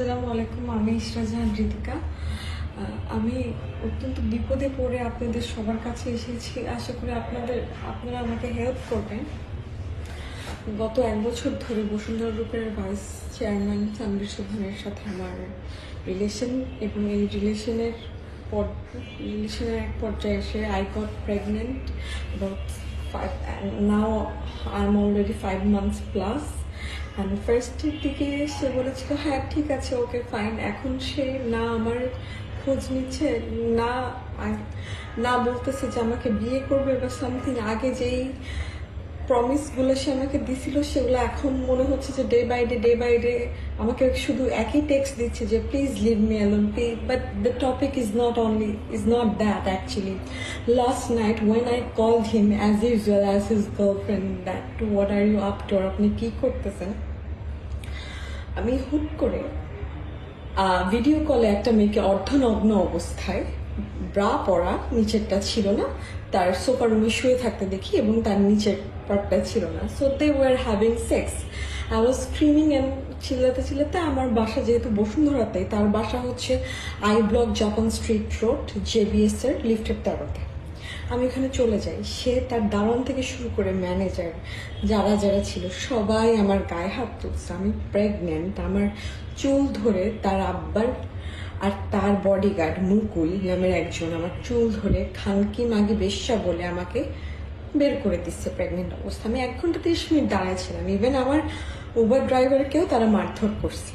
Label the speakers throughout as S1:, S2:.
S1: আসসালামু আলাইকুম, আমি ইশরাজাহান ঋতিকা আমি অত্যন্ত বিপদে পড়ে আপনাদের সবার কাছে এসেছি। আশা করি আপনাদের, আপনারা আমাকে হেল্প করবেন। গত এক বছর ধরে বসুন্ধরা গ্রুপের ভাইস চেয়ারম্যান সানবীর সুভানের সাথে আমার রিলেশন এবং এই রিলেশনের পর রিলেশনের এক পর্যায়ে এসে I got pregnant five now I am already five months plus and ফার্স্টের দিকে সে বলেছিল হ্যাঁ ঠিক আছে, ওকে ফাইন এখন সে না আমার খোঁজ নিচ্ছে, না না বলতেছে যে আমাকে বিয়ে করবে বা সামথিং আগে যেই প্রমিসগুলো সে আমাকে দিছিল, সেগুলো এখন মনে হচ্ছে যে day by day day by day আমাকে শুধু একই টেক্সট দিচ্ছে যে please leave me alone please but the topic is not only is not that actually last night when I call him as usual as his girlfriend that to what are you up to আপনি কী করতেছেন? আমি হুট করে video কলে একটা মেয়েকে অর্ধনগ্ন অবস্থায় ব্রা পরা নিচেরটা ছিল না। তার সোফা রুমে শুয়ে থাকতে দেখি এবং তার নিচের পার্টটা ছিল না। So they were having sex I was screaming and চিল্লাতে চিল্লাতে আমার বাসা যেহেতু বসুন্ধরাতে তার বাসা হচ্ছে I block Japan street road JBS এর লিফটের তেরোতে আমি ওখানে চলে যাই। সে তার দারোয়ান থেকে শুরু করে ম্যানেজার যারা যারা ছিল, সবাই আমার গায়ে হাত তুলছে। আমি প্রেগনেন্ট আমার চুল ধরে তার আব্বার আর তার বডিগার্ড মুকুল নামের একজন, আমার চুল ধরে খানকি মাগি বেশ্যা বলে আমাকে বের করে দিচ্ছে প্রেগনেন্ট অবস্থা। আমি এক ঘণ্টা তিরিশ মিনিট দাঁড়াইছিলাম। ইভেন আমার উবার ড্রাইভারকেও তারা মারধর করছে।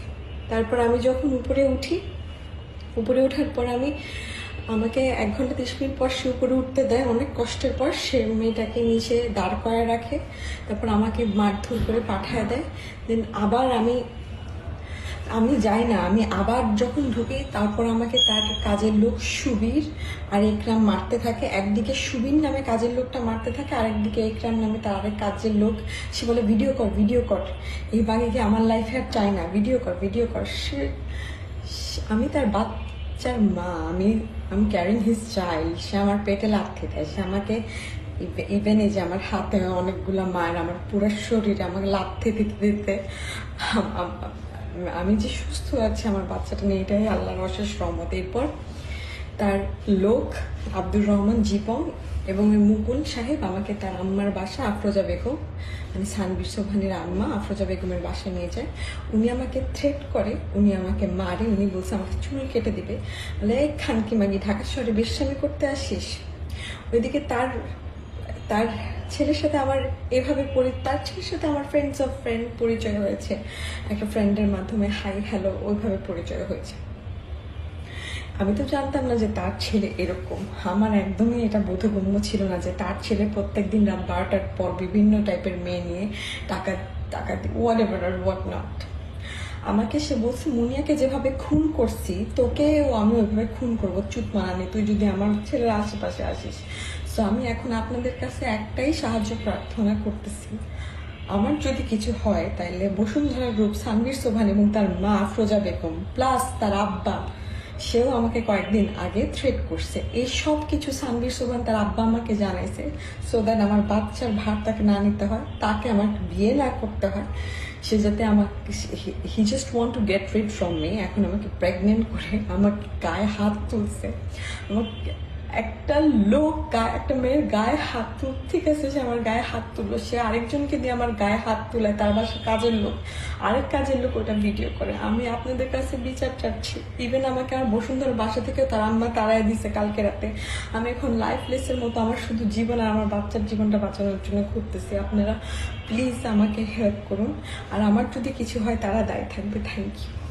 S1: তারপর আমি যখন উপরে উঠি, উপরে ওঠার পর আমি আমাকে এক ঘণ্টা তিরিশ মিনিট পর সে উপরে উঠতে দেয়। অনেক কষ্টের পর সে মেয়েটাকে নিচে দাঁড় করায় রাখে, তারপর আমাকে মারধর করে পাঠায় দেয়। দেন আবার আমি আমি যাই না, আমি আবার যখন ঢুকি, তারপর আমাকে তার কাজের লোক সুবীর আর একরাম মারতে থাকে। একদিকে সুবীর নামে কাজের লোকটা মারতে থাকে, আরেকদিকে একরাম নামে তার আরেক কাজের লোক। সে বলে, ভিডিও কর ভিডিও কর। এই বাঙিকে আমার লাইফে আর চাই না, ভিডিও কর ভিডিও কর। সে আমি তার বাচ্চার মা, আমি আমি ক্যারিং হিজ চাইল্ড সে আমার পেটে লাথি দেয়। সে আমাকে ইভেন এই যে আমার হাতে অনেকগুলো মায়ের আমার পুরো শরীরে আমাকে লাথি দিতে দিতে আম- যে সুস্থ আছি, আমার বাচ্চাটা নিয়ে এটাই আল্লাহর অশেষ রহমত। এরপর তার লোক আব্দুর রহমান জীবন এবং মুকুল সাহেব আমাকে তার আম্মার বাসা আফরোজা বেগম মানে সানবীর সোভানের আম্মা আফরোজা বেগমের বাসায় নিয়ে যায়। উনি আমাকে থ্রেট করে, উনি আমাকে মারে, উনি বলছে, আমাকে চুল কেটে দিবে। বলে, "এই খানকি মাগি, ঢাকা শহরে বেশ্যামি করতে আসিস? ওইদিকে তার তার ছেলের সাথে আমার এভাবে পরি, তার ছেলের সাথে আমার ফ্রেন্ডস অফ ফ্রেন্ড পরিচয় হয়েছে। একটা ফ্রেন্ডের মাধ্যমে হাই হ্যালো ওইভাবে পরিচয় হয়েছে। আমি তো জানতাম না যে তার ছেলে এরকম। আমার একদমই এটা বোধগম্য ছিল না যে তার ছেলে প্রত্যেকদিন রাত বারোটার পর বিভিন্ন টাইপের মেয়ে নিয়ে টাকা টাকা ওয়াট এভার হোয়াট নট আমাকে সে বলছে, মুনিয়াকে যেভাবে খুন করছি, তোকেও আমি ওইভাবে খুন করব, চুপ মানানি তুই যদি আমার ছেলের আশেপাশে আসিস। তো আমি এখন আপনাদের কাছে একটাই সাহায্য প্রার্থনা করতেছি। আমার যদি কিছু হয়, তাইলে বসুন্ধরা গ্রুপ সানবীর সোভান এবং তার মা আফরোজা বেগম প্লাস তার আব্বা সেও আমাকে কয়েকদিন আগে থ্রেড করছে। এই সব কিছু সানবীর সুবান তার আব্বা আমাকে জানাইছে সো দ্যাট আমার বাচ্চার ভার তাকে না নিতে হয়, তাকে আমার বিয়ে না করতে হয়। সে যাতে আমাকে, he just want to get rid from me এখন আমাকে প্রেগনেন্ট করে আমার গায়ে হাত তুলছে। আমাকে একটা লোক একটা মেয়ের গায়ে হাত তুল, ঠিক আছে, সে আমার গায়ে হাত তুললো। সে আরেকজনকে দিয়ে আমার গায়ে হাত তুলে, তার বাসা কাজের লোক। আরেক কাজের লোক ওটা ভিডিও করে। আমি আপনাদের কাছে বিচার চাচ্ছি। ইভেন আমাকে আমার বসুন্ধর বাসা থেকে তার আম্মা তাড়াই দিছে কালকে রাতে। আমি এখন লাইফলেসের মতো আমার শুধু জীবন আর আমার বাচ্চার জীবনটা বাঁচানোর জন্য ঘুরতেছি। আপনারা প্লিজ আমাকে হেল্প করুন। আর আমার যদি কিছু হয় তারা দায়ী থাকবে। Thank you